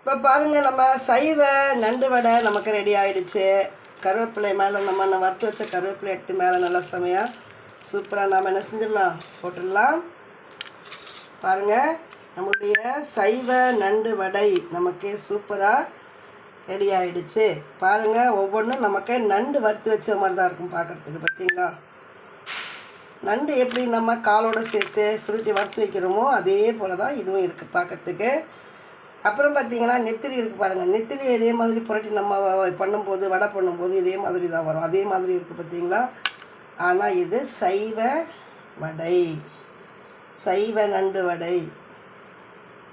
இப்போ பாருங்கள் நம்ம சைவ நண்டு வடை நமக்கு ரெடி ஆகிடுச்சு கருவேப்பிலை மேலே நம்ம நான் வறுத்து வச்ச கருவேப்பிலை எடுத்து மேலே நல்லா செமையாக சூப்பராக நாம் என்ன செஞ்சிடலாம்? போட்டுடலாம். பாருங்கள் நம்மளுடைய சைவ நண்டு வடை நமக்கு சூப்பராக ரெடி ஆகிடுச்சு பாருங்கள் ஒவ்வொன்றும் நமக்கு நண்டு வறுத்து வச்ச மாதிரி தான் இருக்கும் பார்க்குறதுக்கு பார்த்தீங்களா நண்டு எப்படி நம்ம காலோடு சேர்த்து சுருட்டி வறுத்து வைக்கிறோமோ அதே போல் தான் இதுவும் இருக்குது பார்க்குறதுக்கு அப்புறம் பார்த்தீங்கன்னா நெத்திலி இருக்குது பாருங்கள் நெத்திலி இதே மாதிரி புரட்டி நம்ம பண்ணும்போது வடை பண்ணும்போது இதே மாதிரி தான் வரும். அதே மாதிரி இருக்குது பார்த்தீங்களா ஆனால் இது சைவ வடை. சைவ நண்டு வடை.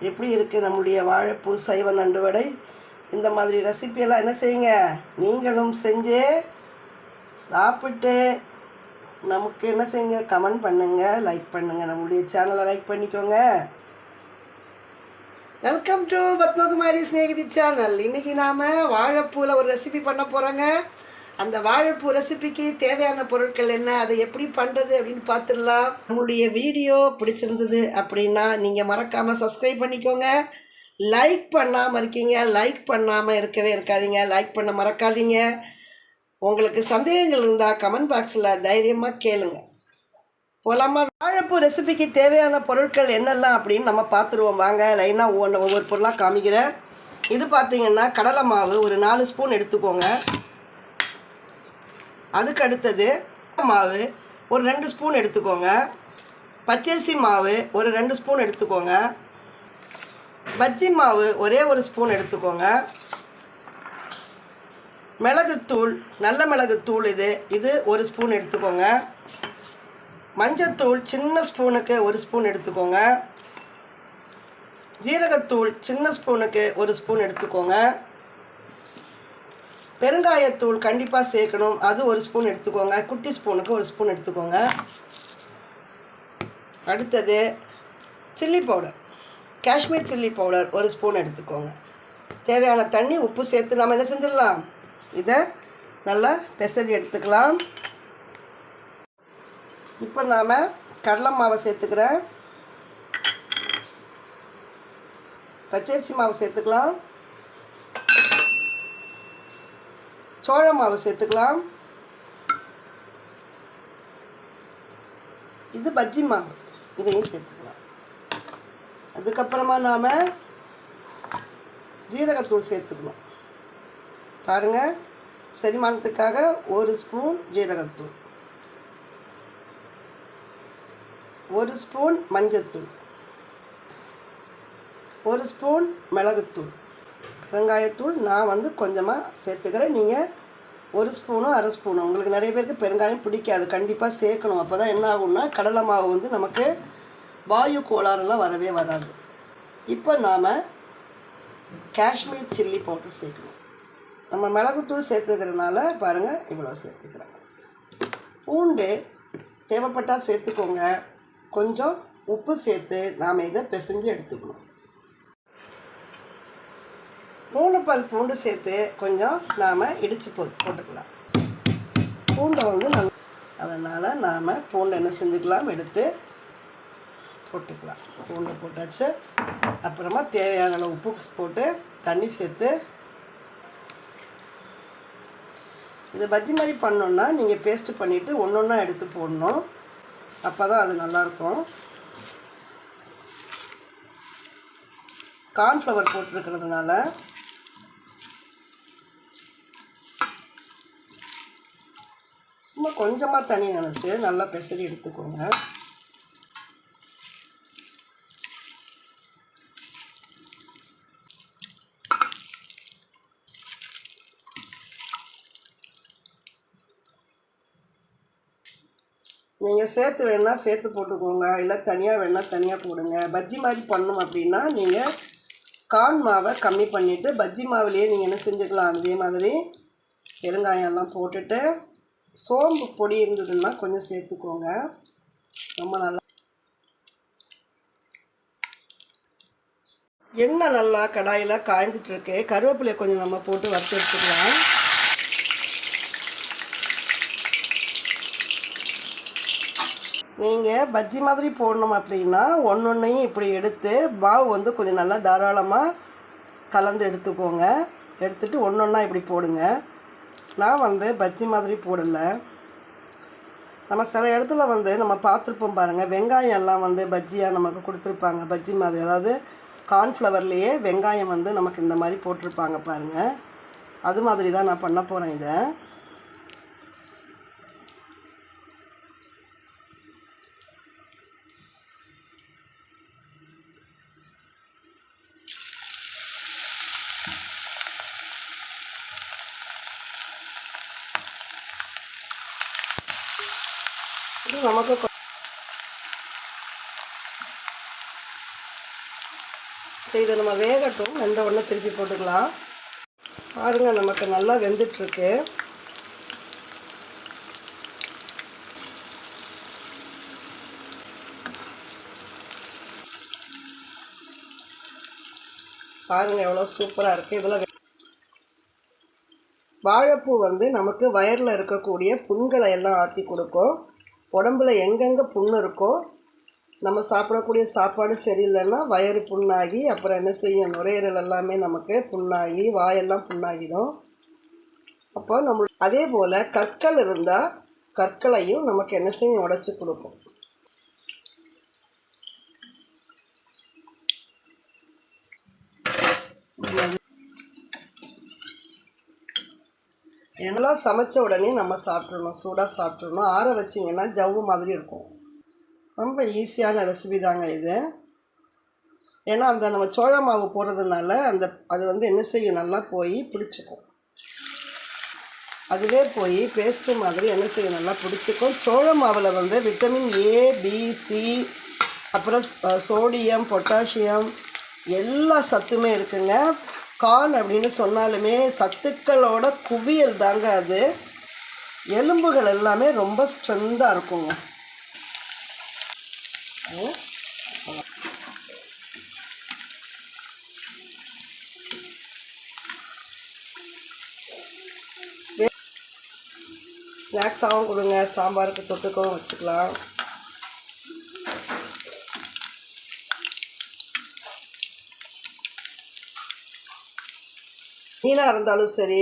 எப்படி இருக்குது நம்முடைய வாழைப்பூ சைவ நண்டு வடை? இந்த மாதிரி ரெசிபியெல்லாம் என்ன செய்யுங்க? நீங்களும் செஞ்சு சாப்பிட்டு நமக்கு என்ன செய்யுங்க? கமெண்ட் பண்ணுங்கள் லைக் பண்ணுங்கள் நம்முடைய சேனலை லைக் பண்ணிக்கோங்க. Welcome to Padmakumari Snehithi channel இன்றைக்கி நாம் வாழைப்பூவில் ஒரு ரெசிபி பண்ண போகிறோங்க அந்த வாழைப்பூ ரெசிபிக்கு தேவையான பொருட்கள் என்ன அதை எப்படி பண்ணுறது அப்படின்னு பார்த்துடலாம். நம்மளுடைய வீடியோ பிடிச்சிருந்தது அப்படின்னா நீங்கள் மறக்காமல் சப்ஸ்கிரைப் பண்ணிக்கோங்க. லைக் பண்ணாமல் இருக்கீங்க லைக் பண்ணாமல் இருக்கவே இருக்காதீங்க. லைக் பண்ண மறக்காதீங்க. உங்களுக்கு சந்தேகங்கள் இருந்தால் கமெண்ட் பாக்ஸில் தைரியமாக கேளுங்கள் போலாமா? வாழைப்பூ ரெசிபிக்கு தேவையான பொருட்கள் என்னெல்லாம் அப்படின்னு நம்ம பார்த்துருவோம். வாங்க லைனாக ஒவ்வொன்று ஒவ்வொரு பொருளாக காமிக்கிறேன். இது பார்த்தீங்கன்னா கடலை மாவு ஒரு நாலு ஸ்பூன் எடுத்துக்கோங்க. அதுக்கு அடுத்தது மாவு ஒரு ரெண்டு ஸ்பூன் எடுத்துக்கோங்க. பச்சரிசி மாவு ஒரு ரெண்டு ஸ்பூன் எடுத்துக்கோங்க. பஜ்ஜி மாவு ஒரே ஒரு ஸ்பூன் எடுத்துக்கோங்க. மிளகுத்தூள் நல்ல மிளகுத்தூள் இது இது ஒரு ஸ்பூன் எடுத்துக்கோங்க. மஞ்சத்தூள் சின்ன ஸ்பூனுக்கு ஒரு ஸ்பூன் எடுத்துக்கோங்க. ஜீரகத்தூள் சின்ன ஸ்பூனுக்கு ஒரு ஸ்பூன் எடுத்துக்கோங்க. பெருங்காயத்தூள் கண்டிப்பாக சேர்க்கணும். அது ஒரு ஸ்பூன் எடுத்துக்கோங்க. குட்டி ஸ்பூனுக்கு ஒரு ஸ்பூன் எடுத்துக்கோங்க. அடுத்தது chilli powder. Kashmir chilli powder ஒரு ஸ்பூன் எடுத்துக்கோங்க. தேவையான தண்ணி உப்பு சேர்த்து நம்ம என்ன செஞ்சிடலாம்? இதை நல்லா பெசரி எடுத்துக்கலாம். இப்போ நாம் கடலை மாவை சேர்த்துக்கிறேன். பச்சரிசி மாவு சேர்த்துக்கலாம். சோழ மாவு சேர்த்துக்கலாம். இது பஜ்ஜி மாவு. இதையும் சேர்த்துக்கலாம். அதுக்கப்புறமா நாம் ஜீரகத்தூள் சேர்த்துக்கணும். பாருங்கள் செரிமானத்துக்காக ஒரு ஸ்பூன் ஜீரகத்தூள். ஒரு ஸ்பூன் மஞ்சத்தூள். ஒரு ஸ்பூன் மிளகுத்தூள். பெருங்காயத்தூள் நான் வந்து கொஞ்சமாக சேர்த்துக்கிறேன். நீங்கள் ஒரு ஸ்பூனும் அரை ஸ்பூனும் உங்களுக்கு நிறைய பேருக்கு பெருங்காயம் பிடிக்காது. கண்டிப்பாக சேர்க்கணும். அப்போ தான் என்ன ஆகும்னா கடலை மாவு வந்து நமக்கு வாயு கோளாறுலாம் வரவே வராது. இப்போ நாம் காஷ்மீர் சில்லி பவுடர் சேர்க்கணும். நம்ம மிளகுத்தூள் சேர்த்துக்கிறதுனால பாருங்கள் இவ்வளோ சேர்த்துக்கிறேன். பூண்டு தேவைப்பட்டால் சேர்த்துக்கோங்க. கொஞ்சம் உப்பு சேர்த்து நாம் இதை பிசைஞ்சு எடுத்துக்கணும். மூணு பல் பூண்டு சேர்த்து கொஞ்சம் நாம் இடித்து போ போட்டுக்கலாம். பூண்டை வந்து நல்லா அதனால் நாம் பூண்டை என்ன செஞ்சுக்கலாம்? எடுத்து போட்டுக்கலாம். பூண்டை போட்டாச்சு. அப்புறமா தேவையான அளவு உப்பு போட்டு தண்ணி சேர்த்து இது பஜ்ஜி மாதிரி பண்ணோன்னா நீங்கள் பேஸ்ட்டு பண்ணிவிட்டு ஒன்று ஒன்றா எடுத்து போடணும். அப்போ தான் அது நல்லாயிருக்கும் கார்ன்ஃப்ளவர் போட்டிருக்கிறதுனால சும்மா கொஞ்சமாக தண்ணி நினச்சி நல்லா பெசரி எடுத்துக்கோங்க. நீங்கள் சேர்த்து வேணால் சேர்த்து போட்டுக்கோங்க. இல்லை தனியாக வேணால் தனியாக போடுங்க. பஜ்ஜி மாதிரி பண்ணணும் அப்படின்னா நீங்கள் கார்ன் மாவை கம்மி பண்ணிவிட்டு பஜ்ஜி மாவுலேயே நீங்கள் என்ன செஞ்சுக்கலாம்? அதே மாதிரி பெருங்காயம்லாம் போட்டுட்டு சோம்பு பொடி இருந்ததுன்னா கொஞ்சம் சேர்த்துக்கோங்க. ரொம்ப நல்லா எண்ணெய் நல்லா கடாயில் காய்ஞ்சிட்ருக்கு கருவேப்பிலையை கொஞ்சம் நம்ம போட்டு வறுத்து எடுத்துக்கலாம். நீங்கள் பஜ்ஜி மாதிரி போடணும் அப்படின்னா ஒன்று ஒன்றையும் இப்படி எடுத்து மாவு வந்து கொஞ்சம் நல்லா தாராளமாக கலந்து எடுத்துக்கோங்க. எடுத்துட்டு ஒன்று ஒன்றா இப்படி போடுங்க. நான் வந்து பஜ்ஜி மாதிரி போடலை. நம்ம சில இடத்துல வந்து நம்ம பார்த்துருப்போம் பாருங்கள் வெங்காயம் எல்லாம் வந்து பஜ்ஜியாக நமக்கு கொடுத்துருப்பாங்க பஜ்ஜி மாதிரி. அதாவது கார்ன்ஃப்ளவர்லேயே வெங்காயம் வந்து நமக்கு இந்த மாதிரி போட்டிருப்பாங்க பாருங்கள் அது மாதிரி தான் நான் பண்ண போகிறேன் இதை. இது நமக்கு சரி, இதை நம்ம வேகட்டும். வெந்த உடனே திருப்பி போட்டுக்கலாம். பாருங்க நமக்கு நல்லா வெந்துட்டுருக்கு. பாருங்க எவ்வளோ சூப்பராக இருக்குது இதில் வாழைப்பூ வந்து நமக்கு வயரில் இருக்கக்கூடிய புண்களை எல்லாம் ஆற்றி கொடுக்கும். உடம்புல எங்கெங்கே புண்ணு இருக்கோ நம்ம சாப்பிடக்கூடிய சாப்பாடு சரியில்லைன்னா வயிறு புண்ணாகி அப்புறம் என்ன செய்யும்? நுரையீரல் எல்லாமே நமக்கு புண்ணாகி வாயெல்லாம் புண்ணாகிடும். அப்போ நம்ம அதே போல் கற்கள் இருந்தால் கற்களையும் நமக்கு என்ன செய்யும்? உடச்சி கொடுக்கும். என்னெல்லாம் சமைச்ச உடனே நம்ம சாப்பிட்றணும் சூடாக சாப்பிட்றணும் ஆற வச்சிங்கன்னா ஜவ்வு மாதிரி இருக்கும். ரொம்ப ஈஸியான ரெசிபி தாங்க இது. ஏன்னா அந்த நம்ம சோழ மாவு போடுறதுனால அந்த அது வந்து என்ன செய்யும்? நல்லா போய் பிடிச்சிக்கும். அதுவே போய் பேஸ்ட்டு மாதிரி என்ன செய்யும்? நல்லா பிடிச்சிக்கும். சோழ மாவில் வந்து விட்டமின் ஏ பி சி அப்புறம் சோடியம் பொட்டாசியம் எல்லா சத்துமே இருக்குங்க. கான் அப்படின்னு சொன்னாலுமே சத்துக்களோட குவியல் தாங்க அது. எலும்புகள் எல்லாமே ரொம்ப ஸ்ட்ரென்த்தாக இருக்குங்க. ஸ்நாக்ஸாகவும் கொடுங்க. சாம்பாருக்கு தொட்டுக்கவும் வச்சுக்கலாம். மீனாக இருந்தாலும் சரி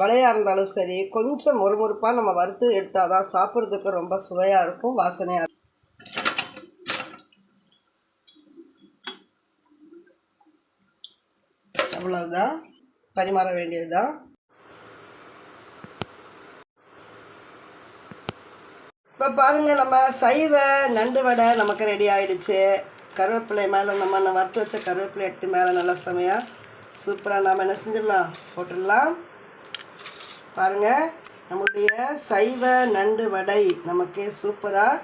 வலையாக இருந்தாலும் சரி கொஞ்சம் மொறுமொறுப்பாக நம்ம வறுத்து எடுத்தால் தான் சாப்பிட்றதுக்கு ரொம்ப சுவையாக இருக்கும் வாசனையாக இருக்கும். அவ்வளவுதான். பரிமாற வேண்டியதுதான். இப்போ பாருங்கள் நம்ம சைவ நண்டு வடை நமக்கு ரெடி ஆயிடுச்சு. கருவேப்பிலை மேலே நம்ம வறுத்து வச்ச கருவேப்பிலை எடுத்து மேலே நல்லா செமையாக சூப்பராக நாம் என்ன செஞ்சிடலாம்? போட்டுடலாம். பாருங்கள் நம்மளுடைய சைவ நண்டு வடை நமக்கே சூப்பராக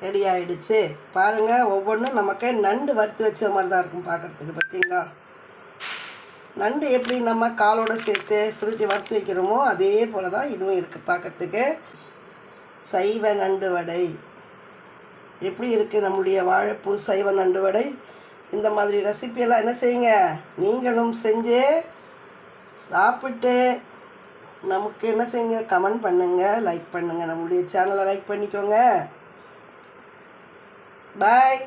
ரெடி ஆகிடுச்சு பாருங்கள் ஒவ்வொன்றும் நமக்கு நண்டு வறுத்து வச்ச மாதிரி தான் இருக்கும் பார்க்குறதுக்கு பார்த்தீங்களா நண்டு எப்படி நம்ம காலோட சேர்த்து சுருட்டி வறுத்து வைக்கிறோமோ அதே போல் தான் இதுவும் இருக்குது பார்க்கறதுக்கு சைவ நண்டு வடை. எப்படி இருக்குது நம்முடைய வாழைப்பூ சைவ நண்டு வடை? இந்த மாதிரி ரெசிபியெல்லாம் என்ன செய்யுங்க? நீங்களும் செஞ்சு சாப்பிட்டு நமக்கு என்ன செய்யுங்க? கமெண்ட் பண்ணுங்கள் லைக் பண்ணுங்கள் நம்முடைய சேனலை லைக் பண்ணிக்கோங்க. பாய்